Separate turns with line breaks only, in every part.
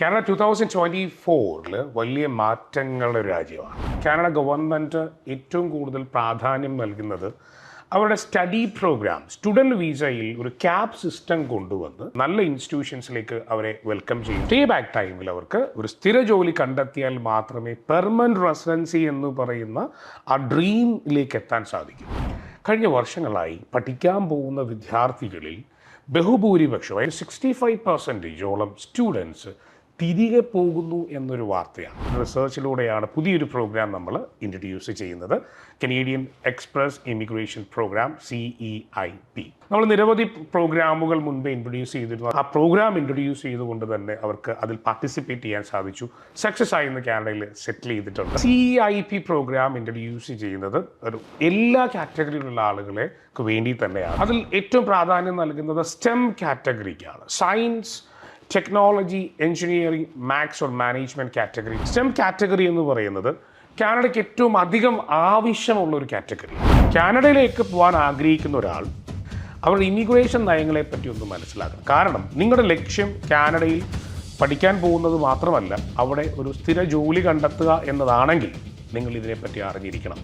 Canada to thousand twenty ഫോറിൽ വലിയ മാറ്റങ്ങളുടെ രാജ്യമാണ്. കാനഡ ഗവൺമെന്റ് ഏറ്റവും കൂടുതൽ പ്രാധാന്യം നൽകുന്നത് അവരുടെ സ്റ്റഡി പ്രോഗ്രാം സ്റ്റുഡന്റ് വിസയിൽ ഒരു ക്യാബ് സിസ്റ്റം കൊണ്ടുവന്ന് നല്ല ഇൻസ്റ്റിറ്റ്യൂഷൻസിലേക്ക് അവരെ വെൽക്കം ചെയ്യും. സ്റ്റേ ബാക്ക് ടൈമിൽ അവർക്ക് ഒരു സ്ഥിര ജോലി കണ്ടെത്തിയാൽ മാത്രമേ പെർമനന്റ് റെസിഡൻസി എന്ന് പറയുന്ന ആ ഡ്രീമിലേക്ക് എത്താൻ സാധിക്കൂ. കഴിഞ്ഞ വർഷങ്ങളായി പഠിക്കാൻ പോകുന്ന വിദ്യാർത്ഥികളിൽ ബഹുഭൂരിപക്ഷം അതായത് സിക്സ്റ്റി ഫൈവ് പെർസെന്റേജോളം സ്റ്റുഡൻസ് തിരികെ പോകുന്നു എന്നൊരു വാർത്തയാണ്. റിസർച്ചിലൂടെയാണ് പുതിയൊരു പ്രോഗ്രാം നമ്മൾ ഇൻട്രൊഡ്യൂസ് ചെയ്യുന്നത്. Canadian express immigration programme C E I P നമ്മൾ നിരവധി പ്രോഗ്രാമുകൾ മുൻപേ ഇൻട്രൊഡ്യൂസ് ചെയ്തിരുന്നു. ആ പ്രോഗ്രാം ഇൻട്രൊഡ്യൂസ് ചെയ്തുകൊണ്ട് തന്നെ അവർക്ക് അതിൽ പാർട്ടിസിപ്പേറ്റ് ചെയ്യാൻ സാധിച്ചു. സക്സസ് ആയി കാനഡയിൽ സെറ്റിൽ ചെയ്തിട്ടുണ്ട്. C I P programme introduce ചെയ്യുന്നത് ഒരു എല്ലാ കാറ്റഗറിയിലുള്ള ആളുകളെ വേണ്ടി തന്നെയാണ്. അതിൽ ഏറ്റവും പ്രാധാന്യം നൽകുന്നത് STEM കാറ്റഗറിക്കാണ്. Science technology engineering maths or management category STEM category എന്ന് പറയുന്നത് കാനഡയ്ക്ക് ഏറ്റവും അധികം ആവശ്യമുള്ള ഒരു കാറ്റഗറി കാനഡയിലേക്ക് പോകാൻ ആഗ്രഹിക്കുന്ന ഒരാൾ അവരുടെ ഇമിഗ്രേഷൻ നയങ്ങളെ പറ്റി ഒന്ന് മനസ്സിലാക്കണം. കാരണം നിങ്ങളുടെ ലക്ഷ്യം കാനഡയിൽ പഠിക്കാൻ പോകുന്നത് മാത്രമല്ല അവിടെ ഒരു സ്ഥിര ജോലി കണ്ടെത്തുക എന്നതാണെങ്കിൽ നിങ്ങൾ ഇതിനെപ്പറ്റി അറിഞ്ഞിരിക്കണം.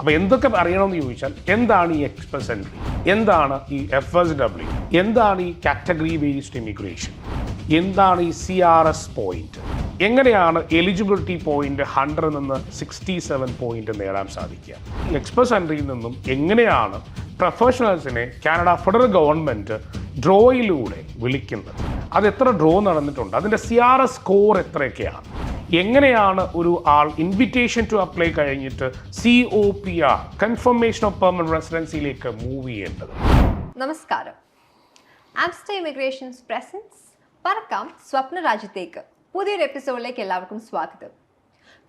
അപ്പോൾ എന്തൊക്കെ അറിയണമെന്ന് ചോദിച്ചാൽ എന്താണ് ഈ എക്സ്പ്രസ് എൻട്രി എന്താണ് ഈ എഫ് എസ് ഡബ്ല്യു എന്താണ് ഈ കാറ്റഗറി ബേസ്ഡ് ഇമിഗ്രേഷൻ എന്താണ് ഈ സി ആർ എസ് പോയിന്റ് എങ്ങനെയാണ് എലിജിബിലിറ്റി പോയിന്റ് ഹൺഡ്രഡിൽ നിന്ന് സിക്സ്റ്റി സെവൻ പോയിന്റ് നേടാൻ സാധിക്കുക? എക്സ്പ്രസ് എൻട്രിയിൽ നിന്നും എങ്ങനെയാണ് പ്രൊഫഷണൽസിനെ കാനഡ ഫെഡറൽ ഗവൺമെന്റ് ഡ്രോയിലൂടെ വിളിക്കുന്നത്? അത് എത്ര ഡ്രോ നടന്നിട്ടുണ്ട്? അതിന്റെ സി ആർ എസ് സ്കോർ എത്രയൊക്കെയാണ്? എങ്ങനെയാണ് ഒരു ആൾ ഇൻവിറ്റേഷൻ ടു അപ്ലൈ കഴിഞ്ഞിട്ട് C O P R confirmation of permanent റെസിഡൻസിയിലേക്ക് move ചെയ്യേണ്ടത്?
നമസ്കാരം. ആംസ്റ്റർ ഇമിഗ്രേഷൻസ് പ്രസൻസ് പറക്കാം സ്വപ്ന രാജ്യത്തേക്ക്. പുതിയൊരു എപ്പിസോഡിലേക്ക് എല്ലാവർക്കും സ്വാഗതം.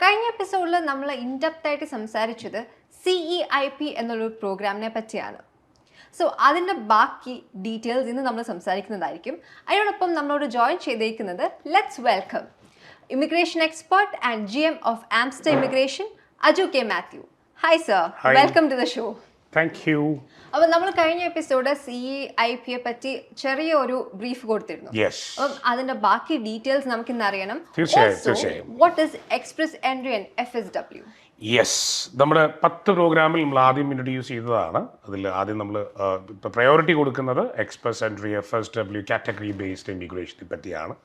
കഴിഞ്ഞ എപ്പിസോഡിൽ നമ്മൾ ഇൻഡെപ്തായിട്ട് സംസാരിച്ചത് സിഇ ഐ പി എന്നുള്ളൊരു പ്രോഗ്രാമിനെ പറ്റിയാണ്. സോ അതിന്റെ ബാക്കി ഡീറ്റെയിൽസ് ഇന്ന് നമ്മൾ സംസാരിക്കുന്നതായിരിക്കും. അതിനോടൊപ്പം നമ്മളോട് ജോയിൻ ചെയ്തേക്കുന്നത് let's welcome immigration expert and G M of Amster immigration Aju K Mathew hi sir. Welcome to the show
thank you
അപ്പൊ നമ്മൾ കഴിഞ്ഞ എപ്പിസോഡ് സി ഐ പിയെ പറ്റി ചെറിയ ഒരു ബ്രീഫ് കൊടുത്തിരുന്നു. അപ്പം അതിന്റെ ബാക്കി ഡീറ്റെയിൽസ് നമുക്ക് ഇന്ന് അറിയണം.
തീർച്ചയായും, തീർച്ചയായും.
What is express entry and F S W
yes നമ്മുടെ പത്ത് പ്രോഗ്രാമിൽ നമ്മൾ ആദ്യം ഇൻട്രൊഡ്യൂസ് ചെയ്തതാണ്. അതിൽ ആദ്യം നമ്മൾ ഇപ്പോൾ പ്രയോറിറ്റി കൊടുക്കുന്നത് express entry F S W category based ഇമിഗ്രേഷനെ പറ്റിയാണ്.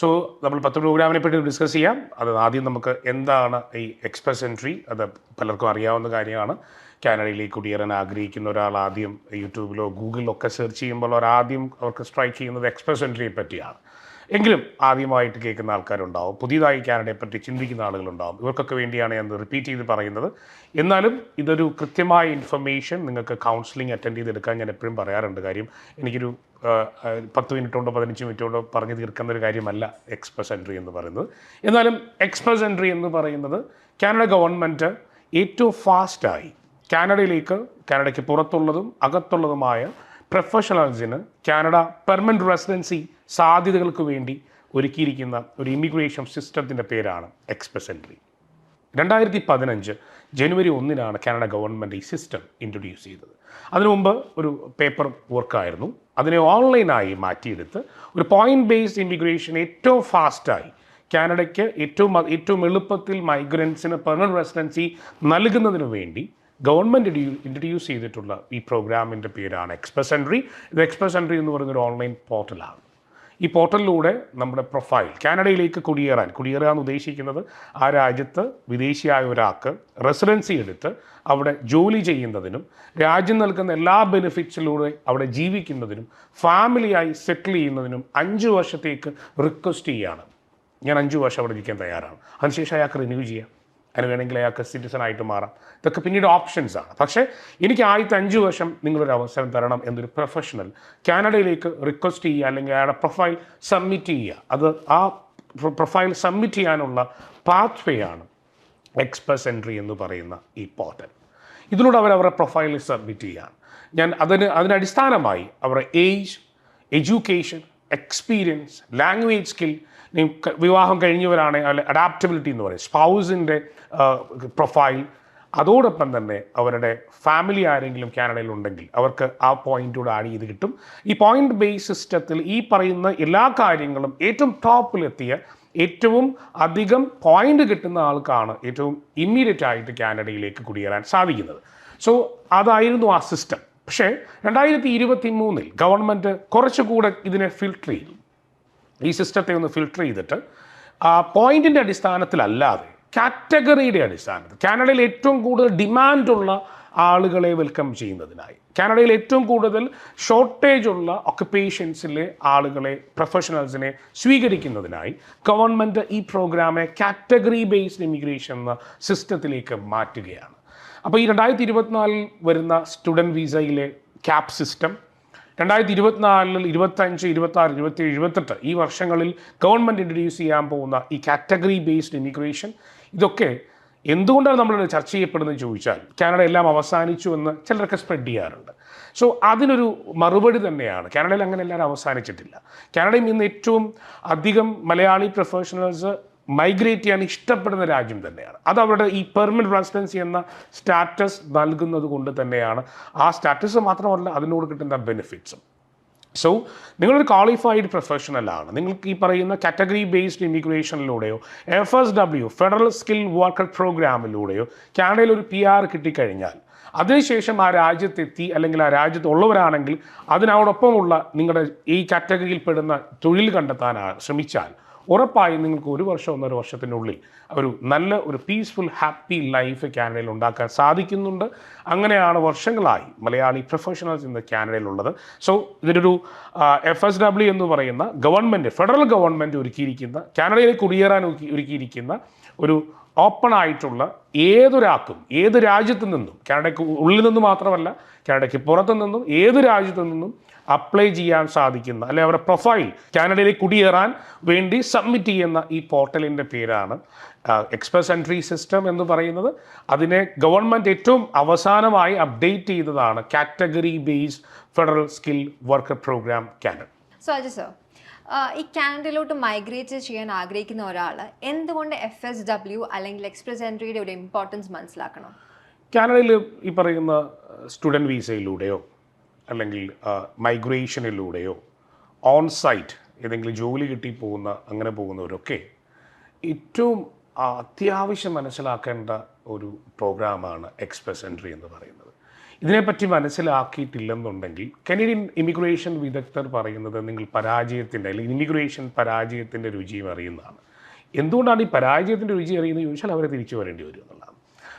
സോ നമ്മൾ പത്ത് പ്രോഗ്രാമിനെ പറ്റി ഡിസ്കസ് ചെയ്യാം. അത് ആദ്യം നമുക്ക് എന്താണ് ഈ എക്സ്പ്രസ് എൻട്രി അത് പലർക്കും അറിയാവുന്ന കാര്യമാണ്. കാനഡയിലേക്ക് കുടിയേറാൻ ആഗ്രഹിക്കുന്ന ഒരാൾ ആദ്യം യൂട്യൂബിലോ ഗൂഗിളിലോ ഒക്കെ സെർച്ച് ചെയ്യുമ്പോൾ അവർ ആദ്യം അവർക്ക് സ്ട്രൈക്ക് ചെയ്യുന്നത് എക്സ്പ്രസ് എൻട്രിയെ പറ്റിയാണ്. എങ്കിലും ആദ്യമായിട്ട് കേൾക്കുന്ന ആൾക്കാരുണ്ടാവും. പുതിയതായി കാനഡയെ പറ്റി ചിന്തിക്കുന്ന ആളുകളുണ്ടാവും. ഇവർക്കൊക്കെ വേണ്ടിയാണ് ഞാൻ റിപ്പീറ്റ് ചെയ്ത് പറയുന്നത്. എന്നാലും ഇതൊരു കൃത്യമായ ഇൻഫർമേഷൻ നിങ്ങൾക്ക് കൗൺസിലിംഗ് അറ്റൻഡ് ചെയ്തെടുക്കാൻ ഞാൻ എപ്പോഴും പറയാറുണ്ട് കാര്യം. എനിക്കൊരു പത്ത് മിനിറ്റ് കൊണ്ടോ പതിനഞ്ച് മിനിറ്റ് കൊണ്ടോ പറഞ്ഞു തീർക്കുന്ന ഒരു കാര്യമല്ല എക്സ്പ്രസ് എൻട്രി എന്ന് പറയുന്നത്. എന്നാലും എക്സ്പ്രസ് എൻട്രി എന്ന് പറയുന്നത് കാനഡ ഗവൺമെന്റ് ഏറ്റവും ഫാസ്റ്റായി കാനഡയിലേക്ക് കാനഡയ്ക്ക് പുറത്തുള്ളതും അകത്തുള്ളതുമായ പ്രൊഫഷണൽസിന് കാനഡ പെർമനന്റ് റെസിഡൻസി സാധ്യതകൾക്ക് വേണ്ടി ഒരുക്കിയിരിക്കുന്ന ഒരു ഇമിഗ്രേഷൻ സിസ്റ്റത്തിന്റെ പേരാണ് എക്സ്പ്രസ് എൻട്രി രണ്ടായിരത്തി പതിനഞ്ച് ജനുവരി ഒന്നിനാണ് കാനഡ ഗവൺമെന്റ് ഈ സിസ്റ്റം ഇൻട്രൊഡ്യൂസ് ചെയ്തത്. അതിനു മുമ്പ് ഒരു പേപ്പർ വർക്കായിരുന്നു അതിനെ ഓൺലൈനായി മാറ്റിയെടുത്ത് ഒരു പോയിന്റ് ബേസ്ഡ് ഇമിഗ്രേഷൻ ഏറ്റവും ഫാസ്റ്റായി കാനഡയ്ക്ക് ഏറ്റവും ഏറ്റവും എളുപ്പത്തിൽ മൈഗ്രൻസിന് പെർമനന്റ് റെസിഡൻസി നൽകുന്നതിന് വേണ്ടി ഗവൺമെന്റ് ഇൻട്രൊഡ്യൂസ് ചെയ്തിട്ടുള്ള ഈ പ്രോഗ്രാമിന്റെ പേരാണ് എക്സ്പ്രസ് എൻട്രി ഇത് എക്സ്പ്രസ് എൻട്രി എന്ന് പറയുന്നൊരു ഓൺലൈൻ പോർട്ടലാണ് ഈ പോർട്ടലിലൂടെ നമ്മുടെ പ്രൊഫൈൽ കാനഡയിലേക്ക് കുടിയേറാൻ കുടിയേറുക എന്ന് ഉദ്ദേശിക്കുന്നത് ആ രാജ്യത്ത് വിദേശിയായ ഒരാൾക്ക് റെസിഡൻസി എടുത്ത് അവിടെ ജോലി ചെയ്യുന്നതിനും രാജ്യം നൽകുന്ന എല്ലാ ബെനിഫിറ്റ്സിലൂടെ അവിടെ ജീവിക്കുന്നതിനും ഫാമിലിയായി സെറ്റിൽ ചെയ്യുന്നതിനും അഞ്ച് വർഷത്തേക്ക് റിക്വസ്റ്റ് ചെയ്യുകയാണ് ഞാൻ അഞ്ച് വർഷം അവിടെ ഇരിക്കാൻ തയ്യാറാണ്. അതിനുശേഷം അയാൾക്ക് റിന്യൂ ചെയ്യാം. അതിന് വേണമെങ്കിൽ അയാൾക്ക് സിറ്റിസൺ ആയിട്ട് മാറാം. ഇതൊക്കെ പിന്നീട് ഓപ്ഷൻസ് ആണ്. പക്ഷേ എനിക്ക് ആദ്യത്തെ അഞ്ച് വർഷം നിങ്ങളൊരു അവസരം തരണം എന്നൊരു പ്രൊഫഷണൽ കാനഡയിലേക്ക് റിക്വസ്റ്റ് ചെയ്യുക അല്ലെങ്കിൽ അയാളുടെ പ്രൊഫൈൽ സബ്മിറ്റ് ചെയ്യുക. അത് ആ പ്രൊഫൈൽ സബ്മിറ്റ് ചെയ്യാനുള്ള പാത്ത് വേ ആണ് എക്സ്പ്രസ് എൻട്രി എന്ന് പറയുന്ന ഈ പോർട്ടൽ ഇതിലൂടെ അവർ അവരുടെ പ്രൊഫൈൽ സബ്മിറ്റ് ചെയ്യുകയാണ് ഞാൻ അതിന് അതിനടിസ്ഥാനമായി അവരുടെ age education experience language skill വിവാഹം കഴിഞ്ഞവരാണ് അഡാപ്റ്റബിലിറ്റി എന്ന് പറയും. സ്പൗസിന്റെ പ്രൊഫൈൽ അതോടൊപ്പം തന്നെ അവരുടെ ഫാമിലി ആരെങ്കിലും കാനഡയിൽ ഉണ്ടെങ്കിൽ അവർക്ക് ആ പോയിന്റോട് ആഡ് ചെയ്ത് കിട്ടും. ഈ പോയിന്റ് ബേസ് സിസ്റ്റത്തിൽ ഈ പറയുന്ന എല്ലാ കാര്യങ്ങളും ഏറ്റവും ടോപ്പിലെത്തിയ ഏറ്റവും അധികം പോയിന്റ് കിട്ടുന്ന ആൾക്കാണ് ഏറ്റവും ഇമ്മീഡിയറ്റ് ആയിട്ട് കാനഡയിലേക്ക് കുടിയേറാൻ സാധിക്കുന്നത്. സോ അതായിരുന്നു ആ സിസ്റ്റം പക്ഷേ രണ്ടായിരത്തി ഇരുപത്തി മൂന്നിൽ ഗവൺമെന്റ് കുറച്ചുകൂടെ ഇതിനെ ഫിൽട്ടർ ചെയ്തു. ഈ സിസ്റ്റത്തെ ഒന്ന് ഫിൽട്ടർ ചെയ്തിട്ട് പോയിന്റിന്റെ അടിസ്ഥാനത്തിലല്ലാതെ കാറ്റഗറിയുടെ അടിസ്ഥാനത്തിൽ കാനഡയിൽ ഏറ്റവും കൂടുതൽ ഡിമാൻഡുള്ള ആളുകളെ വെൽക്കം ചെയ്യുന്നതിനായി കാനഡയിൽ ഏറ്റവും കൂടുതൽ ഷോർട്ടേജ് ഉള്ള ഒക്കുപ്പേഷൻസിലെ ആളുകളെ പ്രൊഫഷണൽസിനെ സ്വീകരിക്കുന്നതിനായി ഗവൺമെന്റ് ഈ പ്രോഗ്രാമെ കാറ്റഗറി ബേസ്ഡ് ഇമിഗ്രേഷൻ എന്ന സിസ്റ്റത്തിലേക്ക് മാറ്റുകയാണ്. അപ്പോൾ ഈ രണ്ടായിരത്തി ഇരുപത്തിനാലിൽ വരുന്ന സ്റ്റുഡന്റ് വിസയിലെ ക്യാപ് സിസ്റ്റം രണ്ടായിരത്തി ഇരുപത്തിനാലിൽ ഇരുപത്തഞ്ച് ഇരുപത്താറ് ഇരുപത്തി എഴുപത്തെട്ട് ഈ വർഷങ്ങളിൽ ഗവൺമെന്റ് ഇൻട്രൊഡ്യൂസ് ചെയ്യാൻ പോകുന്ന ഈ കാറ്റഗറി ബേസ്ഡ് ഇമിഗ്രേഷൻ ഇതൊക്കെ എന്തുകൊണ്ടാണ് നമ്മൾ ചർച്ച ചെയ്യപ്പെടുന്നത് ചോദിച്ചാൽ കാനഡ എല്ലാം അവസാനിച്ചു എന്ന് ചിലരൊക്കെ സ്പ്രെഡ് ചെയ്യാറുണ്ട്. സോ അതിനൊരു മറുപടി തന്നെയാണ്. കാനഡയിൽ അങ്ങനെ എല്ലാവരും അവസാനിച്ചിട്ടില്ല. കാനഡയിൽ ഇന്ന് ഏറ്റവും അധികം മലയാളി പ്രൊഫഷണൽസ് മൈഗ്രേറ്റ് ചെയ്യാൻ ഇഷ്ടപ്പെടുന്ന രാജ്യം തന്നെയാണ്. അത് അവരുടെ ഈ പെർമനന്റ് റെസിഡൻസി എന്ന സ്റ്റാറ്റസ് നൽകുന്നത് കൊണ്ട് തന്നെയാണ്. ആ സ്റ്റാറ്റസ് മാത്രമല്ല അതിനോട് കിട്ടുന്ന ബെനിഫിറ്റ്സും സോ നിങ്ങളൊരു ക്വാളിഫൈഡ് പ്രൊഫഷണലാണ് നിങ്ങൾക്ക് ഈ പറയുന്ന category based ഇമിഗ്രേഷനിലൂടെയോ F S W federal skill worker പ്രോഗ്രാമിലൂടെയോ കാനഡയിൽ ഒരു പി ആർ കിട്ടിക്കഴിഞ്ഞാൽ അതിനുശേഷം ആ രാജ്യത്തെത്തി അല്ലെങ്കിൽ ആ രാജ്യത്തുള്ളവരാണെങ്കിൽ അതിനോടൊപ്പമുള്ള നിങ്ങളുടെ ഈ കാറ്റഗറിയിൽ പെടുന്ന തൊഴിൽ കണ്ടെത്താൻ ശ്രമിച്ചാൽ ഉറപ്പായും നിങ്ങൾക്ക് ഒരു വർഷം ഒന്നര വർഷത്തിനുള്ളിൽ ഒരു നല്ല ഒരു പീസ്ഫുൾ ഹാപ്പി ലൈഫ് കാനഡയിൽ ഉണ്ടാക്കാൻ സാധിക്കുന്നുണ്ട്. അങ്ങനെയാണ് വർഷങ്ങളായി മലയാളി പ്രൊഫഷണൽസ് ഇന്ന് കാനഡയിലുള്ളത്. സോ ഇതിനൊരു എഫ് എസ് ഡബ്ല്യു എന്ന് പറയുന്ന ഗവൺമെന്റ് ഫെഡറൽ ഗവൺമെന്റ് ഒരുക്കിയിരിക്കുന്ന കാനഡയിലേക്ക് കുടിയേറാൻ ഒരുക്കിയിരിക്കുന്ന ഒരു ഓപ്പൺ ആയിട്ടുള്ള ഏതൊരാൾക്കും ഏത് രാജ്യത്തു നിന്നും കാനഡയ്ക്ക് ഉള്ളിൽ നിന്ന് മാത്രമല്ല കാനഡയ്ക്ക് പുറത്തു നിന്നും ഏത് രാജ്യത്തു നിന്നും അപ്ലൈ ചെയ്യാൻ സാധിക്കുന്ന അല്ലെ അവരുടെ പ്രൊഫൈൽ കാനഡയിലേക്ക് കുടിയേറാൻ വേണ്ടി സബ്മിറ്റ് ചെയ്യുന്ന ഈ പോർട്ടലിന്റെ പേരാണ് എക്സ്പ്രസ് എൻട്രി സിസ്റ്റം എന്ന് പറയുന്നത്. അതിനെ ഗവൺമെന്റ് ഏറ്റവും അവസാനമായി അപ്ഡേറ്റ് ചെയ്തതാണ് category based federal skill worker programme Canada
so Aju sir ഈ കാനഡയിലോട്ട് മൈഗ്രേറ്റ് ചെയ്യാൻ ആഗ്രഹിക്കുന്ന ഒരാൾ എന്തുകൊണ്ട് എഫ് എസ് ഡബ്ല്യു അല്ലെങ്കിൽ എക്സ്പ്രസ് എൻട്രിയുടെ ഒരു ഇമ്പോർട്ടൻസ് മനസ്സിലാക്കണം?
കാനഡയിൽ ഈ പറയുന്ന സ്റ്റുഡന്റ് വീസയിലൂടെയോ അല്ലെങ്കിൽ മൈഗ്രേഷനിലൂടെയോ ഓൺ സൈറ്റ് ഏതെങ്കിലും ജോലി കിട്ടി പോകുന്ന അങ്ങനെ പോകുന്നവരൊക്കെ ഏറ്റവും അത്യാവശ്യം മനസ്സിലാക്കേണ്ട ഒരു പ്രോഗ്രാമാണ് എക്സ്പ്രസ് എൻട്രി എന്ന് പറയുന്നത്. ഇതിനെപ്പറ്റി മനസ്സിലാക്കിയിട്ടില്ലെന്നുണ്ടെങ്കിൽ കനേഡിയൻ ഇമിഗ്രേഷൻ വിദഗ്ധർ പറയുന്നത് നിങ്ങൾ പരാജയത്തിന്റെ അല്ലെങ്കിൽ ഇമിഗ്രേഷൻ പരാജയത്തിന്റെ രുചിയും അറിയുന്നതാണ്. എന്തുകൊണ്ടാണ് ഈ പരാജയത്തിന്റെ രുചി അറിയുന്നത്? ചോദിച്ചാൽ അവരെ തിരിച്ചു വരേണ്ടി വരും എന്നുള്ളതാണ്.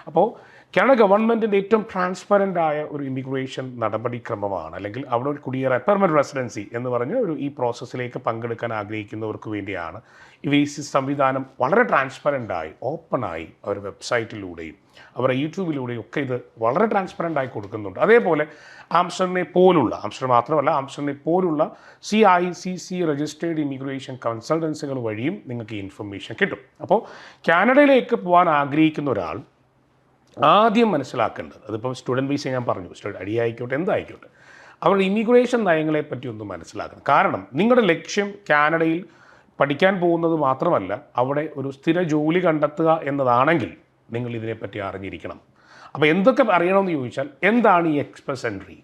അപ്പോൾ കാനഡ ഗവൺമെന്റിന്റെ ഏറ്റവും ട്രാൻസ്പെറന്റ് ആയ ഒരു ഇമിഗ്രേഷൻ നടപടിക്രമമാണ് അല്ലെങ്കിൽ അവിടെ ഒരു കുടിയേറെ പെർമനന്റ് റെസിഡൻസി എന്ന് പറഞ്ഞ ഒരു ഈ പ്രോസസ്സിലേക്ക് പങ്കെടുക്കാൻ ആഗ്രഹിക്കുന്നവർക്ക് വേണ്ടിയാണ്. ഈ വിസ സംവിധാനം വളരെ ട്രാൻസ്പെറന്റ് ആയി ഓപ്പണായി അവർ വെബ്സൈറ്റിലൂടെയും അവരുടെ യൂട്യൂബിലൂടെയും ഒക്കെ ഇത് വളരെ ട്രാൻസ്പെറന്റ് ആയി കൊടുക്കുന്നുണ്ട്. അതേപോലെ ആംസ്റ്ററിനെ പോലുള്ള ആംസ്റ്റർ മാത്രമല്ല ആംസ്റ്ററിനെ പോലുള്ള C I C C registered immigration കൺസൾട്ടൻസികൾ വഴിയും നിങ്ങൾക്ക് ഈ ഇൻഫർമേഷൻ കിട്ടും. അപ്പോൾ കാനഡയിലേക്ക് പോകാൻ ആഗ്രഹിക്കുന്ന ഒരാൾ ആദ്യം മനസ്സിലാക്കേണ്ടത് അതിപ്പോൾ സ്റ്റുഡന്റ് വിസ ഞാൻ പറഞ്ഞു അടി ആയിക്കോട്ടെ എന്തായിക്കോട്ടെ. അവരുടെ ഇമിഗ്രേഷൻ നയങ്ങളെ പറ്റി ഒന്ന് മനസ്സിലാക്കണം. കാരണം നിങ്ങളുടെ ലക്ഷ്യം കാനഡയിൽ പഠിക്കാൻ പോകുന്നത് മാത്രമല്ല അവിടെ ഒരു സ്ഥിര ജോലി കണ്ടെത്തുക എന്നതാണെങ്കിൽ നിങ്ങൾ ഇതിനെപ്പറ്റി അറിഞ്ഞിരിക്കണം. അപ്പോൾ എന്തൊക്കെ അറിയണമെന്ന് ചോദിച്ചാൽ എന്താണ് ഈ എക്സ്പ്രസ് എൻട്രി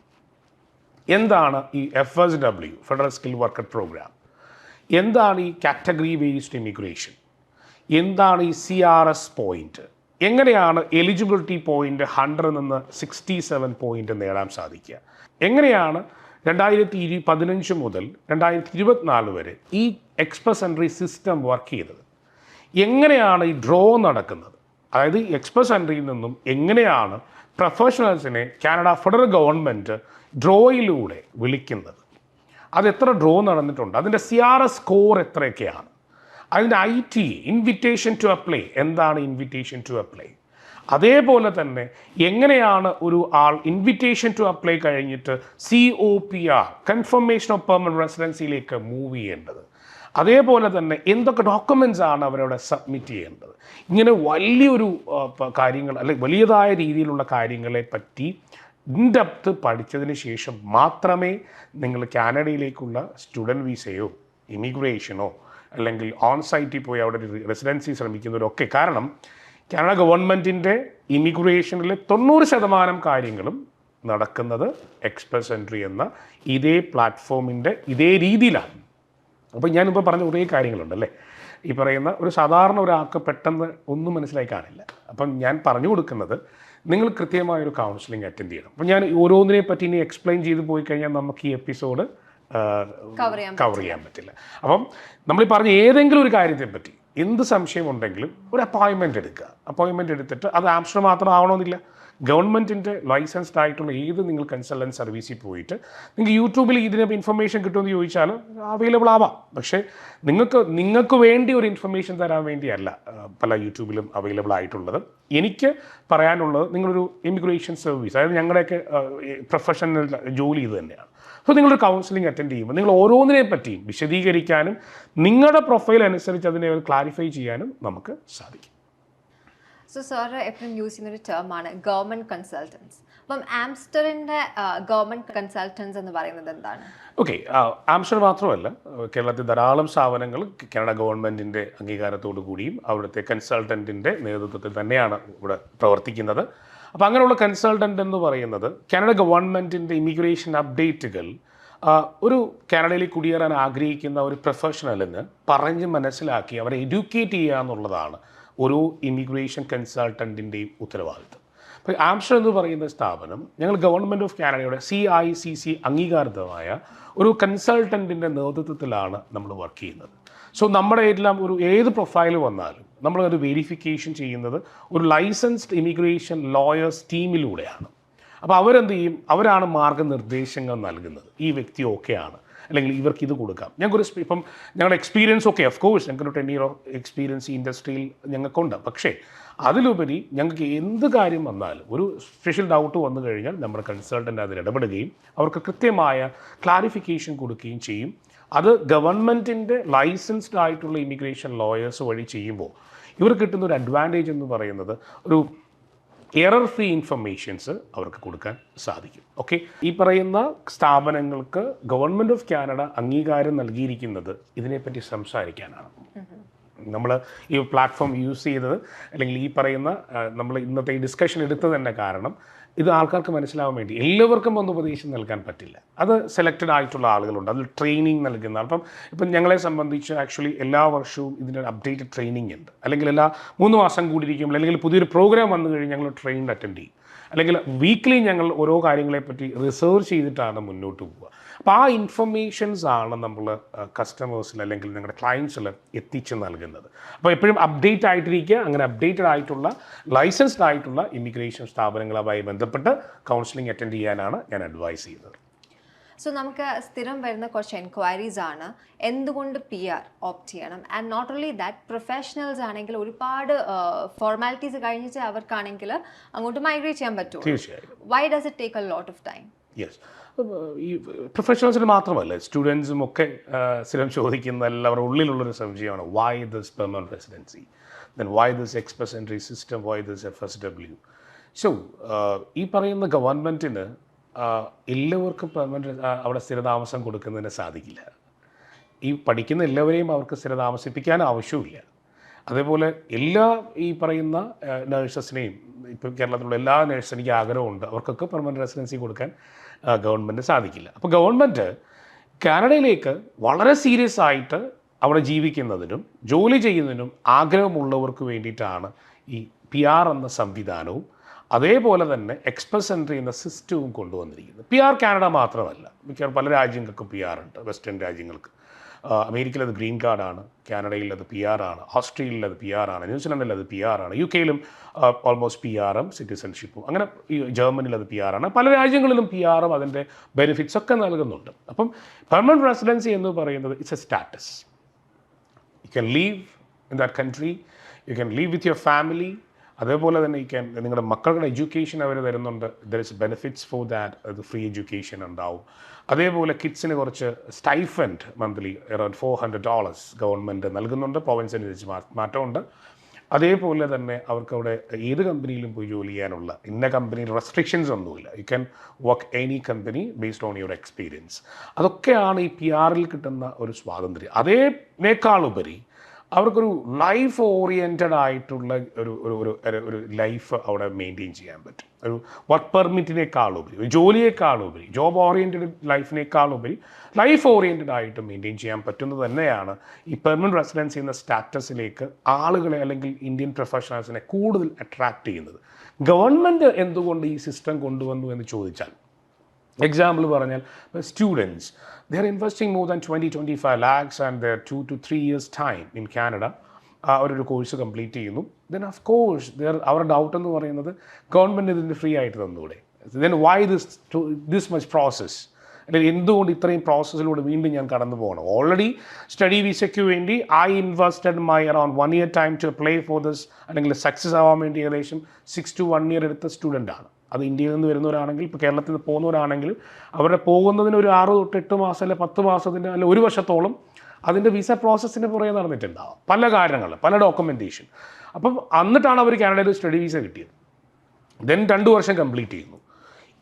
എന്താണ് ഈ F S W federal skill worker programme എന്താണ് ഈ കാറ്റഗറി ബേസ്ഡ് ഇമിഗ്രേഷൻ എന്താണ് ഈ സി ആർ എസ് പോയിന്റ് എങ്ങനെയാണ് എലിജിബിലിറ്റി പോയിന്റ് ഹൺഡ്രഡിൽ നിന്ന് സിക്സ്റ്റി സെവൻ പോയിന്റ് നേടാൻ സാധിക്കുക? എങ്ങനെയാണ് രണ്ടായിരത്തി ഇരു പതിനഞ്ച് മുതൽ രണ്ടായിരത്തി ഇരുപത്തിനാല് വരെ ഈ എക്സ്പ്രസ് എൻട്രി സിസ്റ്റം വർക്ക് ചെയ്തത്? എങ്ങനെയാണ് ഈ ഡ്രോ നടക്കുന്നത്? അതായത് എക്സ്പ്രസ് എൻട്രിയിൽ നിന്നും എങ്ങനെയാണ് പ്രൊഫഷണൽസിനെ കാനഡ ഫെഡറൽ ഗവൺമെന്റ് ഡ്രോയിലൂടെ വിളിക്കുന്നത്? അത് എത്ര ഡ്രോ നടന്നിട്ടുണ്ട്? അതിന്റെ സി ആർ എസ് സ്കോർ എത്രയൊക്കെയാണ്? അതിന്റെ I T invitation to apply എന്താണ് ഇൻവിറ്റേഷൻ ടു അപ്ലൈ അതേപോലെ തന്നെ എങ്ങനെയാണ് ഒരു ആൾ ഇൻവിറ്റേഷൻ ടു അപ്ലൈ കഴിഞ്ഞിട്ട് C O P R confirmation of permanent റെസിഡൻസിയിലേക്ക് move ചെയ്യേണ്ടത്? അതേപോലെ തന്നെ എന്തൊക്കെ ഡോക്യുമെന്റ്സ് ആണ് അവരവിടെ സബ്മിറ്റ് ചെയ്യേണ്ടത്? ഇങ്ങനെ വലിയൊരു കാര്യങ്ങൾ അല്ലെങ്കിൽ വലിയതായ രീതിയിലുള്ള കാര്യങ്ങളെ പറ്റി ഇൻഡെപ്ത് പഠിച്ചതിന് ശേഷം മാത്രമേ നിങ്ങൾ കാനഡയിലേക്കുള്ള സ്റ്റുഡന്റ് വിസയോ ഇമിഗ്രേഷനോ അല്ലെങ്കിൽ ഓൺ സൈറ്റിൽ പോയി അവിടെ റെസിഡൻസി ശ്രമിക്കുന്നവരൊക്കെ. കാരണം കാനഡ ഗവൺമെന്റിന്റെ ഇമിഗ്രേഷനിലെ തൊണ്ണൂറ് ശതമാനം കാര്യങ്ങളും നടക്കുന്നത് എക്സ്പ്രസ് എൻട്രി എന്ന ഇതേ പ്ലാറ്റ്ഫോമിന്റെ ഇതേ രീതിയിലാണ്. അപ്പോൾ ഞാനിപ്പോൾ പറഞ്ഞ കുറേ കാര്യങ്ങളുണ്ടല്ലേ ഈ പറയുന്ന ഒരു സാധാരണ ഒരാൾക്ക് പെട്ടെന്ന് ഒന്നും മനസ്സിലായി കാണില്ല. അപ്പം ഞാൻ പറഞ്ഞു കൊടുക്കുന്നത് നിങ്ങൾ കൃത്യമായൊരു കൗൺസിലിംഗ് അറ്റൻഡ് ചെയ്യണം. അപ്പം ഞാൻ ഓരോന്നിനെ പറ്റി ഇനി എക്സ്പ്ലെയിൻ ചെയ്ത് പോയി കഴിഞ്ഞാൽ നമുക്ക് ഈ എപ്പിസോഡ് കവർ ചെയ്യാൻ പറ്റില്ല. അപ്പം നമ്മൾ ഈ പറഞ്ഞ ഏതെങ്കിലും ഒരു കാര്യത്തെ പറ്റി എന്ത് സംശയം ഉണ്ടെങ്കിലും ഒരു അപ്പോയിൻമെന്റ് എടുക്കുക. അപ്പോയിൻമെന്റ് എടുത്തിട്ട് അത് ആംസ്റ്റർ മാത്രം ആവണമെന്നില്ല. ഗവൺമെന്റിന്റെ ലൈസൻസ്ഡ് ആയിട്ടുള്ള ഏത് നിങ്ങൾ കൺസൾട്ടന്റ് സർവീസിൽ പോയിട്ട് നിങ്ങൾക്ക് യൂട്യൂബിൽ ഇതിനെ ഇൻഫർമേഷൻ കിട്ടുമെന്ന് ചോദിച്ചാൽ അവൈലബിൾ ആവാം. പക്ഷേ നിങ്ങൾക്ക് നിങ്ങൾക്ക് വേണ്ടി ഒരു ഇൻഫർമേഷൻ തരാൻ വേണ്ടിയല്ല പല യൂട്യൂബിലും അവൈലബിൾ ആയിട്ടുള്ളത്. എനിക്ക് പറയാനുള്ളത് നിങ്ങളൊരു ഇമിഗ്രേഷൻ സർവീസ് അതായത് ഞങ്ങളുടെയൊക്കെ പ്രൊഫഷണൽ ജോലി ഇത് തന്നെയാണ്. അപ്പോൾ നിങ്ങളൊരു കൗൺസിലിംഗ് അറ്റൻഡ് ചെയ്യുമ്പോൾ നിങ്ങൾ ഓരോന്നിനെ പറ്റിയും വിശദീകരിക്കാനും നിങ്ങളുടെ പ്രൊഫൈൽ അനുസരിച്ച് അതിനെ ക്ലാരിഫൈ ചെയ്യാനും നമുക്ക് സാധിക്കും.
സോ സാർ എപ്പോഴും യൂസ് ചെയ്യുന്ന ഒരു ടേം ആണ് ഗവൺമെന്റ് കൺസൾട്ടൻസ് അപ്പം ആംസ്റ്ററിന്റെ ഗവൺമെന്റ് കൺസൾട്ടൻസ് എന്ന് പറയുന്നത് എന്താണ്?
ഓക്കെ ആംസ്റ്റർ മാത്രമല്ല കേരളത്തിൽ ധാരാളം സ്ഥാപനങ്ങൾ കാനഡ ഗവൺമെന്റിന്റെ അംഗീകാരത്തോടു കൂടിയും അവിടുത്തെ കൺസൾട്ടന്റിന്റെ നേതൃത്വത്തിൽ തന്നെയാണ് ഇവിടെ പ്രവർത്തിക്കുന്നത്. അപ്പോൾ അങ്ങനെയുള്ള കൺസൾട്ടന്റ് എന്ന് പറയുന്നത് കാനഡ ഗവൺമെന്റിന്റെ ഇമിഗ്രേഷൻ അപ്ഡേറ്റുകൾ ഒരു കാനഡയിൽ കുടിയേറാൻ ആഗ്രഹിക്കുന്ന ഒരു പ്രൊഫഷണലിന് പറഞ്ഞ് മനസ്സിലാക്കി അവരെ എഡ്യൂക്കേറ്റ് ചെയ്യുക എന്നുള്ളതാണ് ഒരു ഇമിഗ്രേഷൻ കൺസൾട്ടന്റിന്റെയും ഉത്തരവാദിത്തം അപ്പോൾ ആംസ്റ്റർ എന്ന് പറയുന്ന സ്ഥാപനം ഞങ്ങൾ ഗവൺമെന്റ് ഓഫ് കാനഡയുടെ സി ഐ സി സി അംഗീകാരിതമായ ഒരു കൺസൾട്ടന്റിന്റെ നേതൃത്വത്തിലാണ് നമ്മൾ വർക്ക് ചെയ്യുന്നത്. സോ നമ്മുടെ എല്ലാം ഒരു ഏത് പ്രൊഫൈൽ വന്നാലും നമ്മളത് വെരിഫിക്കേഷൻ ചെയ്യുന്നത് ഒരു ലൈസൻസ്ഡ് ഇമിഗ്രേഷൻ ലോയേഴ്സ് ടീമിലൂടെയാണ് അപ്പോൾ അവരെന്ത് ചെയ്യും? അവരാണ് മാർഗനിർദ്ദേശങ്ങൾ നൽകുന്നത്. ഈ വ്യക്തി ഓക്കെയാണ് അല്ലെങ്കിൽ ഇവർക്ക് ഇത് കൊടുക്കാം. ഞങ്ങൾക്കൊരു ഇപ്പം ഞങ്ങളുടെ എക്സ്പീരിയൻസ് ഒക്കെ ഓഫ് കോഴ്സ് ഞങ്ങൾക്കൊരു ടെൻ ഇയർ എക്സ്പീരിയൻസ് ഈ ഇൻഡസ്ട്രിയിൽ ഞങ്ങൾക്കുണ്ട്. പക്ഷേ അതിലുപരി ഞങ്ങൾക്ക് എന്ത് കാര്യം വന്നാലും ഒരു സ്പെഷ്യൽ ഡൗട്ട് വന്നു കഴിഞ്ഞാൽ നമ്മുടെ കൺസൾട്ടന്റ് അതിൽ ഇടപെടുകയും അവർക്ക് കൃത്യമായ ക്ലാരിഫിക്കേഷൻ കൊടുക്കുകയും ചെയ്യും. അത് ഗവൺമെന്റിന്റെ ലൈസൻസ്ഡ് ആയിട്ടുള്ള ഇമിഗ്രേഷൻ ലോയേഴ്സ് വഴി ചെയ്യുമ്പോൾ ഇവർ കിട്ടുന്ന ഒരു അഡ്വാന്റേജ് എന്ന് പറയുന്നത് ഒരു എറർ ഫ്രീ ഇൻഫർമേഷൻസ് അവർക്ക് കൊടുക്കാൻ സാധിക്കും. ഓക്കെ ഈ പറയുന്ന സ്ഥാപനങ്ങൾക്ക് ഗവൺമെന്റ് ഓഫ് കാനഡ അംഗീകാരം നൽകിയിരിക്കുന്നത് ഇതിനെപ്പറ്റി സംസാരിക്കാനാണ്. നമ്മൾ ഈ പ്ലാറ്റ്ഫോം യൂസ് ചെയ്തത് അല്ലെങ്കിൽ ഈ പറയുന്ന നമ്മൾ ഇന്നത്തെ ഈ ഡിസ്കഷൻ എടുത്തത് തന്നെ കാരണം ഇത് ആൾക്കാർക്ക് മനസ്സിലാവാൻ വേണ്ടി എല്ലാവർക്കും ഒന്ന് ഉപദേശം നൽകാൻ പറ്റില്ല. അത് സെലക്റ്റഡ് ആയിട്ടുള്ള ആളുകളുണ്ട്. അതിൽ ട്രെയിനിങ് നൽകുന്ന അപ്പം ഇപ്പം ഞങ്ങളെ സംബന്ധിച്ച് ആക്ച്വലി എല്ലാ വർഷവും ഇതിന്റെ അപ്ഡേറ്റഡ് ട്രെയിനിങ് ഉണ്ട്. അല്ലെങ്കിൽ എല്ലാ മൂന്ന് മാസം കൂടി ഇരിക്കുമ്പോൾ അല്ലെങ്കിൽ പുതിയൊരു പ്രോഗ്രാം വന്നു കഴിഞ്ഞ് ഞങ്ങൾ ട്രെയിൻ അറ്റൻഡ് ചെയ്യും അല്ലെങ്കിൽ വീക്ക്ലി ഞങ്ങൾ ഓരോ കാര്യങ്ങളെപ്പറ്റി റിസർച്ച് ചെയ്തിട്ടാണ് മുന്നോട്ട് പോവുക. അപ്പോൾ ആ ഇൻഫർമേഷൻസ് ആണ് നമ്മൾ കസ്റ്റമേഴ്സിൽ അല്ലെങ്കിൽ നിങ്ങളുടെ ക്ലയൻസിൽ എത്തിച്ച് നൽകുന്നത്. അപ്പോൾ എപ്പോഴും അപ്ഡേറ്റ് ആയിട്ടിരിക്കുക അങ്ങനെ അപ്ഡേറ്റഡ് ആയിട്ടുള്ള ലൈസൻസ്ഡ് ആയിട്ടുള്ള ഇമിഗ്രേഷൻ സ്ഥാപനങ്ങളുമായി ബന്ധപ്പെട്ട് കൗൺസിലിംഗ് അറ്റൻഡ് ചെയ്യാനാണ് ഞാൻ അഡ്വൈസ് ചെയ്യുന്നത്.
സോ നമുക്ക് സ്ഥിരം വരുന്ന കുറച്ച് എൻക്വയറീസ് ആണ്. എന്തുകൊണ്ട് പി ആർ ഓപ്റ്റ് ചെയ്യണം? And not only that professionals ആണെങ്കിൽ ഒരുപാട് ഫോർമാലിറ്റീസ് കഴിഞ്ഞിട്ട് അവർക്കാണെങ്കിൽ അങ്ങോട്ട് മൈഗ്രേറ്റ് ചെയ്യാൻ
പറ്റും
why does it take a lot of time
yes ഈ പ്രൊഫഷണൽസിന് മാത്രമല്ല സ്റ്റുഡൻസും ഒക്കെ സ്ഥിരം ചോദിക്കുന്ന എല്ലാവരുടെ ഉള്ളിലുള്ളൊരു സംശയമാണ് why this permanent residency then why this express entry system why this F S W so ഈ പറയുന്ന ഗവൺമെന്റിന് എല്ലാവർക്കും പെർമനന്റ് അവിടെ സ്ഥിരതാമസം കൊടുക്കുന്നതിന് സാധിക്കില്ല. ഈ പഠിക്കുന്ന എല്ലാവരെയും അവർക്ക് സ്ഥിരതാമസിപ്പിക്കാൻ ആവശ്യമില്ല അതേപോലെ എല്ലാ ഈ പറയുന്ന നേഴ്സസിനെയും ഇപ്പം കേരളത്തിലുള്ള എല്ലാ നേഴ്സ് എനിക്ക് ആഗ്രഹമുണ്ട് അവർക്കൊക്കെ പെർമനന്റ് റെസിഡൻസി കൊടുക്കാൻ ഗവൺമെന്റ് സാധിക്കില്ല. അപ്പോൾ ഗവൺമെന്റ് കാനഡയിലേക്ക് വളരെ സീരിയസ് ആയിട്ട് അവിടെ ജീവിക്കുന്നതിനും ജോലി ചെയ്യുന്നതിനും ആഗ്രഹമുള്ളവർക്ക് വേണ്ടിയിട്ടാണ് ഈ പി ആർ എന്ന സംവിധാനവും അതേപോലെ തന്നെ എക്സ്പ്രസ് എൻട്രി എന്ന സിസ്റ്റവും കൊണ്ടുവന്നിരിക്കുന്നത്. പി ആർ കാനഡ മാത്രമല്ല. മിക്കവാറും പല രാജ്യങ്ങൾക്കും പി ആർ ഉണ്ട്. വെസ്റ്റേൺ രാജ്യങ്ങൾക്ക് അമേരിക്കയിൽ അത് ഗ്രീൻ കാർഡാണ് കാനഡയിൽ അത് പി ആർ ആണ് ഓസ്ട്രേലിയയിൽ അത് പി ആർ ആണ് ന്യൂസിലൻഡിൽ അത് പി ആർ ആണ് യു കെയിലും ഓൾമോസ്റ്റ് പി ആറും സിറ്റിസൺഷിപ്പും അങ്ങനെ ജർമ്മനിയിൽ അത് പി ആർ ആണ് പല രാജ്യങ്ങളിലും പി ആറും അതിന്റെ ബെനിഫിറ്റ്സ് ഒക്കെ നൽകുന്നുണ്ട്. അപ്പം പെർമനന്റ് റെസിഡൻസി എന്ന് പറയുന്നത് it's a status you can live in that country you can live with your family അതേപോലെ തന്നെ ഈ ക്യാൻ നിങ്ങളുടെ മക്കളുടെ എഡ്യൂക്കേഷൻ അവർ തരുന്നുണ്ട്. There is benefits for that അത് ഫ്രീ എഡ്യൂക്കേഷൻ ഉണ്ടാവും. അതേപോലെ കിഡ്സിന് കുറച്ച് stipend monthly around four hundred dollars government നൽകുന്നുണ്ട് പ്രൊവിൻസിനനുസരിച്ച് മാറ്റമുണ്ട്. അതേപോലെ തന്നെ അവർക്ക് അവിടെ ഏത് കമ്പനിയിലും പോയി ജോലി ചെയ്യാനുള്ള ഇന്ന കമ്പനി റെസ്ട്രിക്ഷൻസ് ഒന്നുമില്ല. You can work any company based on your experience അതൊക്കെയാണ് ഈ പി ആറിൽ കിട്ടുന്ന ഒരു സ്വാതന്ത്ര്യം. അതേനേക്കാളുപരി അവർക്കൊരു ലൈഫ് ഓറിയന്റഡ് ആയിട്ടുള്ള ഒരു ഒരു ഒരു ലൈഫ് അവിടെ മെയിന്റെയിൻ ചെയ്യാൻ പറ്റും. ഒരു വർക്ക് പെർമിറ്റിനേക്കാളുപരി ഒരു ജോലിയേക്കാളുപരി ജോബ് ഓറിയന്റഡ് ലൈഫിനേക്കാളുപരി ലൈഫ് ഓറിയന്റഡ് ആയിട്ട് മെയിന്റെയിൻ ചെയ്യാൻ പറ്റുന്നത് തന്നെയാണ് ഈ പെർമനന്റ് റെസിഡൻസി എന്ന സ്റ്റാറ്റസിലേക്ക് ആളുകളെ അല്ലെങ്കിൽ ഇന്ത്യൻ പ്രൊഫഷണൽസിനെ കൂടുതൽ അട്രാക്റ്റ് ചെയ്യുന്നത്. ഗവൺമെന്റ് എന്തുകൊണ്ട് ഈ സിസ്റ്റം കൊണ്ടുവന്നു എന്ന് ചോദിച്ചാൽ എക്സാമ്പിൾ പറഞ്ഞാൽ students they are investing more than twenty twenty five lakhs and there two two three years time in Canada അവരൊരു കോഴ്സ് കംപ്ലീറ്റ് ചെയ്യുന്നു. ദെൻ ഓഫ് കോഴ്സ് ദർ അവരുടെ ഡൗട്ട് എന്ന് പറയുന്നത് ഗവൺമെന്റ് ഇതിന്റെ ഫ്രീ ആയിട്ട് തന്നൂടെ. Then why this this much process അല്ലെങ്കിൽ എന്തുകൊണ്ട് ഇത്രയും പ്രോസസ്സിലൂടെ വീണ്ടും ഞാൻ കടന്നു പോകണം? ഓൾറെഡി സ്റ്റഡി വിസയ്ക്ക് വേണ്ടി I invested my around one year time to play for this അല്ലെങ്കിൽ സക്സസ് ആവാൻ വേണ്ടി ഏകദേശം സിക്സ് ടു വൺ ഇയർ എടുത്ത സ്റ്റുഡന്റ് ആണ്. അത് ഇന്ത്യയിൽ നിന്ന് വരുന്നവരാണെങ്കിൽ ഇപ്പോൾ കേരളത്തിൽ നിന്ന് പോകുന്നവരാണെങ്കിൽ അവരുടെ പോകുന്നതിന് ഒരു ആറ് തൊട്ട് എട്ട് മാസം അല്ലെ പത്ത് മാസത്തിന്റെ അല്ലെ ഒരു വർഷത്തോളം അതിന്റെ വിസ പ്രോസസ്സിന് പുറകെ നടന്നിട്ടുണ്ടാവും. പല കാരണങ്ങൾ പല ഡോക്യുമെന്റേഷൻ അപ്പം എന്നിട്ടാണ് അവർ കാനഡയിൽ സ്റ്റഡി വിസ കിട്ടിയത്. ദെൻ രണ്ട് വർഷം കംപ്ലീറ്റ് ചെയ്യുന്നു.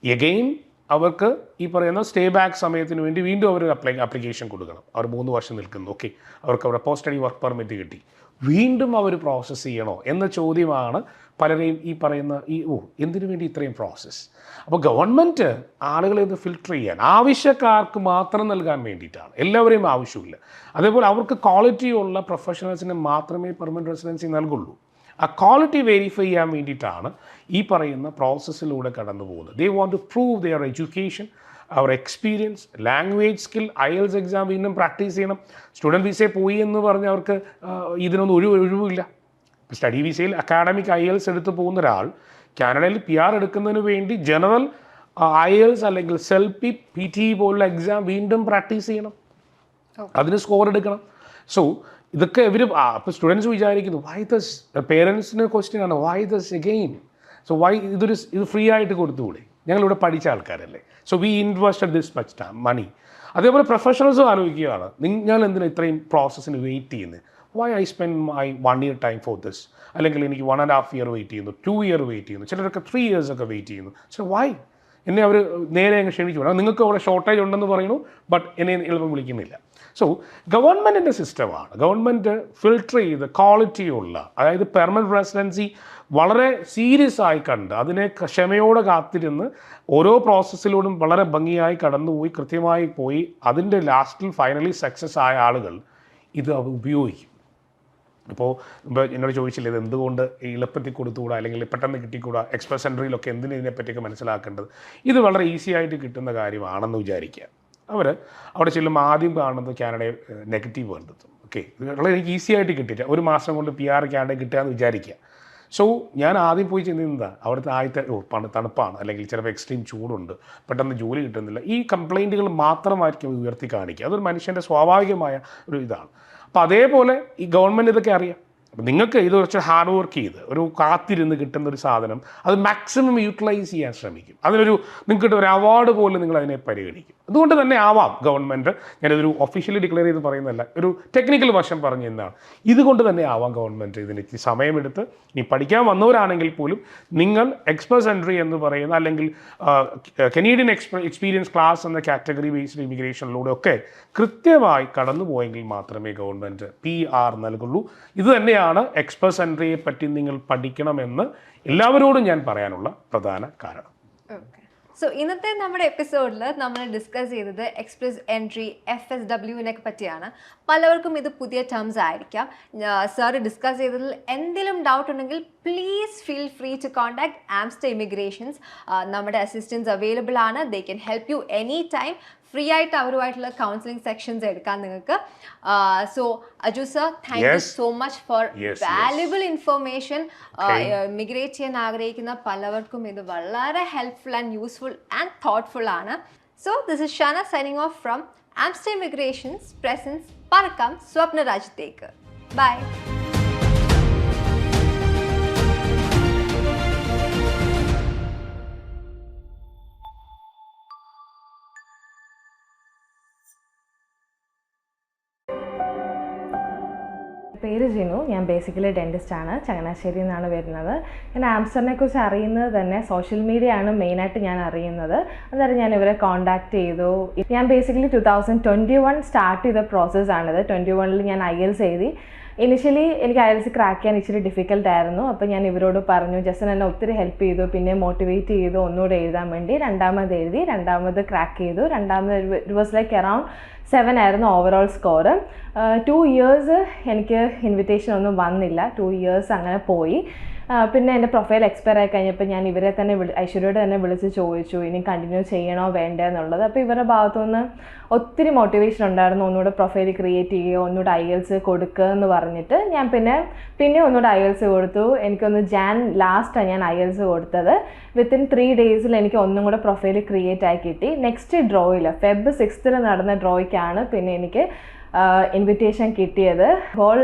എഗെയിൻ അവർക്ക് ഈ പറയുന്ന സ്റ്റേ ബാക്ക് സമയത്തിന് വേണ്ടി വീണ്ടും അവർ അപ്ലൈ ആപ്ലിക്കേഷൻ കൊടുക്കണം. അവർ മൂന്ന് വർഷം നിൽക്കുന്നു. ഓക്കെ അവർക്ക് അവരുടെ പോസ്റ്റ് സ്റ്റഡി വർക്ക് പെർമിറ്റ് കിട്ടി. വീണ്ടും അവർ പ്രോസസ്സ് ചെയ്യണോ എന്ന ചോദ്യമാണ് പലരെയും ഈ പറയുന്ന ഈ ഓ എന്തിനു വേണ്ടി ഇത്രയും പ്രോസസ്സ് അപ്പോൾ ഗവൺമെന്റ് ആളുകളെ ഇത് ഫിൽട്ടർ ചെയ്യാൻ ആവശ്യക്കാർക്ക് മാത്രം നൽകാൻ വേണ്ടിയിട്ടാണ്. എല്ലാവരെയും ആവശ്യമില്ല. അതേപോലെ അവർക്ക് ക്വാളിറ്റി ഉള്ള പ്രൊഫഷണൽസിന് മാത്രമേ പെർമനന്റ് റെസിഡൻസി നൽകുള്ളൂ. ആ ക്വാളിറ്റി വെരിഫൈ ചെയ്യാൻ വേണ്ടിയിട്ടാണ് ഈ പറയുന്ന പ്രോസസ്സിലൂടെ കടന്നു പോകുന്നത് they want to prove their education our experience language skill IELTS exam വീണ്ടും പ്രാക്ടീസ് ചെയ്യണം. സ്റ്റുഡന്റ് വിസയിൽ പോയി എന്ന് പറഞ്ഞ് അവർക്ക് ഇതിനൊന്നും ഒരു ഒഴിവില്ല സ്റ്റഡി വിസയിൽ അക്കാഡമിക് ഐ എൽസ് എടുത്ത് പോകുന്ന ഒരാൾ കാനഡയിൽ പി ആർ എടുക്കുന്നതിന് വേണ്ടി ജനറൽ ഐ എൽസ് അല്ലെങ്കിൽ സെൽപി പി ടി പോലുള്ള എക്സാം വീണ്ടും പ്രാക്ടീസ് ചെയ്യണം. അതിന് സ്കോർ എടുക്കണം. സോ ഇതൊക്കെ ഇവർ അപ്പോൾ സ്റ്റുഡൻസ് വിചാരിക്കുന്നു വൈ ദസ് പേരൻസിന് ക്വസ്റ്റ്യൻ ആണ്? Why does again so why ഇതൊരു ഇത് ഫ്രീ ആയിട്ട് കൊടുത്തുകൂടെ? ഞങ്ങളിവിടെ പഠിച്ച ആൾക്കാരല്ലേ. So we invested this much time money അതേപോലെ പ്രൊഫഷണൽസും ആലോചിക്കുകയാണ് ഞാൻ എന്തിനാണ് ഇത്രയും പ്രോസസ്സിന് വെയിറ്റ് ചെയ്യുന്നത് why I spend my one year time for this അല്ലെങ്കിൽ എനിക്ക് one and half year wait ചെയ്യുന്നു ടു ഇയർ വെയിറ്റ് ചെയ്യുന്നു ചിലരൊക്കെ ത്രീ ഇയേഴ്സ് ഒക്കെ വെയിറ്റ് ചെയ്യുന്നു. സോ വൈ എന്നെ അവർ നേരെ അങ്ങ് ക്ഷണിച്ചു. വിടാം നിങ്ങൾക്ക് അവിടെ ഷോർട്ടേജ് ഉണ്ടെന്ന് പറയുന്നു ബട്ട് എന്നെ എളുപ്പം വിളിക്കുന്നില്ല. സോ ഗവൺമെന്റിന്റെ സിസ്റ്റമാണ് ഗവൺമെന്റ് ഫിൽട്ടർ ചെയ്ത് ക്വാളിറ്റിയുള്ള അതായത് പെർമനന്റ് റെസിഡൻസി വളരെ സീരിയസ് ആയി കണ്ട് അതിനെ ക്ഷമയോടെ കാത്തിരുന്ന് ഓരോ പ്രോസസ്സിലൂടെയും വളരെ ഭംഗിയായി കടന്നുപോയി കൃത്യമായി പോയി. അതിന്റെ ലാസ്റ്റിൽ ഫൈനലി സക്സസ് ആയ ആളുകൾ ഇത് ഉപയോഗിക്കും. ഇപ്പോൾ എന്നോട് ചോദിച്ചില്ലേ ഇത് എന്തുകൊണ്ട് എളുപ്പത്തിൽ കൊടുത്തുകൂടാ? അല്ലെങ്കിൽ പെട്ടെന്ന് കിട്ടിക്കൂടാ? എക്സ്പ്രസ് സെന്ററിലൊക്കെ എന്തിനു ഇതിനെപ്പറ്റിയൊക്കെ മനസ്സിലാക്കേണ്ടത്? ഇത് വളരെ ഈസി ആയിട്ട് കിട്ടുന്ന കാര്യമാണെന്ന് വിചാരിക്കുക. അവർ അവിടെ ചെല്ലുമ്പോൾ ആദ്യം കാണുന്നത് കാനഡയെ നെഗറ്റീവ് കണ്ടെത്തും ഓക്കെ. വളരെ എനിക്ക് ഈസി ആയിട്ട് കിട്ടിയിട്ട് ഒരു മാസം കൊണ്ട് പി ആർ കാനഡ കിട്ടുക എന്ന് വിചാരിക്കുക. സോ ഞാൻ ആദ്യം പോയി ചെന്നിരുന്നതാ അവിടുത്തെ ആദ്യത്തെ ഓ പണ തണുപ്പാണ്. അല്ലെങ്കിൽ ചിലപ്പോൾ എക്സ്ട്രീം ചൂടുണ്ട്. പെട്ടെന്ന് ജോലി കിട്ടുന്നില്ല. ഈ കംപ്ലൈന്റുകൾ മാത്രമായിരിക്കും ഉയർത്തി കാണിക്കുക. അതൊരു മനുഷ്യന്റെ സ്വാഭാവികമായ ഒരു ഇതാണ്. അപ്പോൾ അതേപോലെ ഈ ഗവൺമെന്റ് ഇതൊക്കെ അറിയാം. നിങ്ങൾക്ക് ഇത് കുറച്ച് ഹാർഡ് വർക്ക് ചെയ്ത് ഒരു കാത്തിരുന്ന് കിട്ടുന്ന ഒരു സാധനം അത് മാക്സിമം യൂട്ടിലൈസ് ചെയ്യാൻ ശ്രമിക്കും. അതിനൊരു നിങ്ങൾക്ക് ഒരു അവാർഡ് പോലും നിങ്ങൾ അതിനെ പരിഗണിക്കും. അതുകൊണ്ട് തന്നെ ആവാം ഗവൺമെന്റ് ഞാനിതൊരു ഒഫീഷ്യലി ഡിക്ലെയർ ചെയ്ത് പറയുന്നതല്ല ഒരു ടെക്നിക്കൽ വശം പറഞ്ഞു എന്നാണ് ഇതുകൊണ്ട് തന്നെ ആവാം ഗവൺമെന്റ് ഇതിന് സമയമെടുത്ത്. ഇനി പഠിക്കാൻ വന്നവരാണെങ്കിൽ പോലും നിങ്ങൾ എക്സ്പ്രസ് എൻട്രി എന്ന് പറയുന്ന അല്ലെങ്കിൽ കനേഡിയൻ എക്സ്പ്ര എക്സ്പീരിയൻസ് ക്ലാസ് എന്ന കാറ്റഗറി ബേസ്ഡ് ഇമിഗ്രേഷനിലൂടെ ഒക്കെ കൃത്യമായി കടന്നു പോയെങ്കിൽ മാത്രമേ ഗവൺമെന്റ് പി ആർ നൽകുള്ളൂ. ഇത് തന്നെയാണ് എക്സ്പ്രസ് എൻട്രിയെ പറ്റി നിങ്ങൾ പഠിക്കണമെന്ന് എല്ലാവരോടും ഞാൻ പറയാനുള്ള പ്രധാന കാരണം.
സോ ഇന്നത്തെ നമ്മുടെ എപ്പിസോഡിൽ നമ്മൾ ഡിസ്കസ് ചെയ്തത് എക്സ്പ്രസ് എൻട്രി എഫ് എസ് ഡബ്ല്യുവിനെ പറ്റിയാണ്. പലവർക്കും ഇത് പുതിയ ടേംസ് ആയിരിക്കാം. സാർ ഡിസ്കസ് ചെയ്തതിൽ എന്തെങ്കിലും ഡൗട്ട് ഉണ്ടെങ്കിൽ please feel free to contact Amster immigrations നമ്മുടെ അസിസ്റ്റൻസ് അവൈലബിൾ ആണ്. They can help you any time free ആയിട്ട് അവരുമായിട്ടുള്ള കൗൺസിലിംഗ് സെക്ഷൻസ് എടുക്കാൻ നിങ്ങൾക്ക് so Aju sir thank you. So much for. Valuable information. Migrate ചെയ്യാൻ ആഗ്രഹിക്കുന്ന പലവർക്കും ഇത് വളരെ helpful and useful and thoughtful ആണ് so this is Shana signing off from Amster immigrations presents പറക്കം സ്വപ്ന രാജ്യത്തേക്ക് ബൈ
പേര് ജിനു. ഞാൻ ബേസിക്കലി ഡെന്റിസ്റ്റ് ആണ്. ചങ്ങനാശ്ശേരിയിൽ നിന്നാണ് വരുന്നത്. ഞാൻ ആംസ്റ്ററിനെ കുറിച്ച് അറിയുന്നത് തന്നെ സോഷ്യൽ മീഡിയ ആണ് മെയിനായിട്ട് ഞാൻ അറിയുന്നത്. അന്നേരം ഞാൻ ഇവരെ കോൺടാക്ട് ചെയ്തു. ഞാൻ basically two thousand twenty one start ചെയ്ത പ്രോസസ്സാണിത് ട്വന്റി വണ്ണിൽ ഞാൻ ഐ എൽസ് എഴുതി. ഇനിഷ്യലി എനിക്ക് ഐ എൽ സി ക്രാക്ക് ചെയ്യാൻ ഇച്ചിരി ഡിഫിക്കൽട്ട് ആയിരുന്നു. അപ്പോൾ ഞാൻ ഇവരോട് പറഞ്ഞു ജസ്റ്റ് എന്നെ ഒത്തിരി ഹെൽപ്പ് ചെയ്തു. പിന്നെ മോട്ടിവേറ്റ് ചെയ്തു. ഒന്നുകൂടെ എഴുതാൻ വേണ്ടി രണ്ടാമത് എഴുതി രണ്ടാമത് ക്രാക്ക് ചെയ്തു. രണ്ടാമത് it was like around seven ആയിരുന്നു ഓവറോൾ സ്കോർ ടു ഇയേഴ്സ് എനിക്ക് ഇൻവിറ്റേഷൻ ഒന്നും വന്നില്ല. ടു ഇയേഴ്സ് അങ്ങനെ പോയി. പിന്നെ എന്റെ പ്രൊഫൈൽ എക്സ്പയർ ആയി കഴിഞ്ഞപ്പോൾ ഞാൻ ഇവരെ തന്നെ വിളി ഐശ്വര്യയോട് തന്നെ വിളിച്ച് ചോദിച്ചു ഇനി കണ്ടിന്യൂ ചെയ്യണോ വേണ്ടേ എന്നുള്ളത്? അപ്പോൾ ഇവരുടെ ഭാഗത്തുനിന്ന് ഒത്തിരി മോട്ടിവേഷൻ ഉണ്ടായിരുന്നു. ഒന്നുകൂടെ പ്രൊഫൈൽ ക്രിയേറ്റ് ചെയ്യുക ഒന്നുകൂടെ ഐ എൽസ് കൊടുക്കുക എന്ന് പറഞ്ഞിട്ട് ഞാൻ പിന്നെ പിന്നെ ഒന്നുകൂടെ ഐ എൽസ് കൊടുത്തു. എനിക്കൊന്ന് ജാൻ ലാസ്റ്റാണ് ഞാൻ ഐ എൽസ് കൊടുത്തത് വിത്തിൻ ത്രീ ഡേയ്സിൽ എനിക്ക് ഒന്നും കൂടെ പ്രൊഫൈൽ ക്രിയേറ്റ് ആയി കിട്ടി. നെക്സ്റ്റ് ഡ്രോയിൽ ഫെബ് സിക്സ്തിൽ നടന്ന ഡ്രോയ്ക്കാണ് പിന്നെ എനിക്ക് ഇൻവിറ്റേഷൻ കിട്ടിയത്. ഹോൾ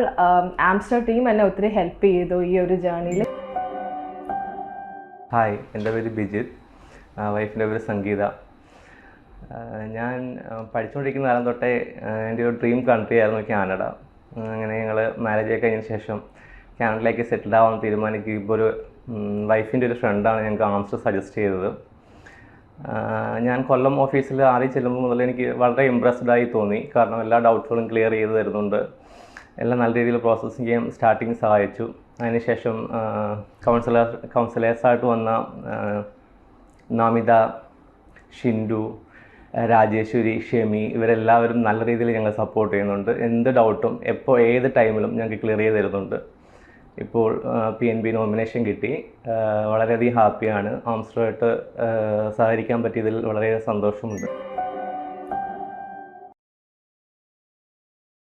ആംസ്റ്റർ ടീം എന്നെ ഒത്തിരി ഹെൽപ്പ് ചെയ്തു ഈ ഒരു ജേർണിയിൽ
ഹായ് എന്റെ പേര് ബിജിത്. വൈഫിന്റെ പേര് സംഗീത. ഞാൻ പഠിച്ചുകൊണ്ടിരിക്കുന്ന കാലം തൊട്ടേ എന്റെ ഒരു ഡ്രീം കൺട്രി ആയിരുന്നു കാനഡ അങ്ങനെ ഞങ്ങൾ മാരേജ് ഒക്കെ കഴിഞ്ഞ ശേഷം കാനഡയിലേക്ക് സെറ്റിൽഡ് ആവാൻ തീരുമാനിക്കും ഇപ്പോൾ ഒരു വൈഫിന്റെ ഒരു ഫ്രണ്ടാണ് ഞങ്ങൾക്ക് ആംസ്റ്റർ സജസ്റ്റ് ചെയ്തത്. ഞാൻ കൊല്ലം ഓഫീസിൽ ആദ്യം ചെല്ലുമ്പോൾ മുതൽ എനിക്ക് വളരെ ഇമ്പ്രസ്ഡ് ആയി തോന്നി. കാരണം എല്ലാ ഡൗട്ട്സുകളും ക്ലിയർ ചെയ്ത് തരുന്നുണ്ട്. എല്ലാം നല്ല രീതിയിൽ പ്രോസസ്സിങ് ചെയ്യാൻ സ്റ്റാർട്ടിങ് സഹായിച്ചു. അതിനുശേഷം കൗൺസിലർ കൗൺസിലേഴ്സായിട്ട് വന്ന നമിത ഷിൻഡു രാജേശ്വരി ഷെമി ഇവരെല്ലാവരും നല്ല രീതിയിൽ ഞങ്ങൾ സപ്പോർട്ട് ചെയ്യുന്നുണ്ട്. എന്ത് ഡൗട്ടും എപ്പോൾ ഏത് ടൈമിലും ഞങ്ങൾക്ക് ക്ലിയർ ചെയ്ത് തരുന്നുണ്ട്. ഇപ്പോൾ പി എൻ ബി നോമിനേഷൻ കിട്ടി. വളരെയധികം ഹാപ്പിയാണ് ആംസ്റ്ററുമായിട്ട് സഹകരിക്കാൻ പറ്റിയതിൽ വളരെ സന്തോഷമുണ്ട്.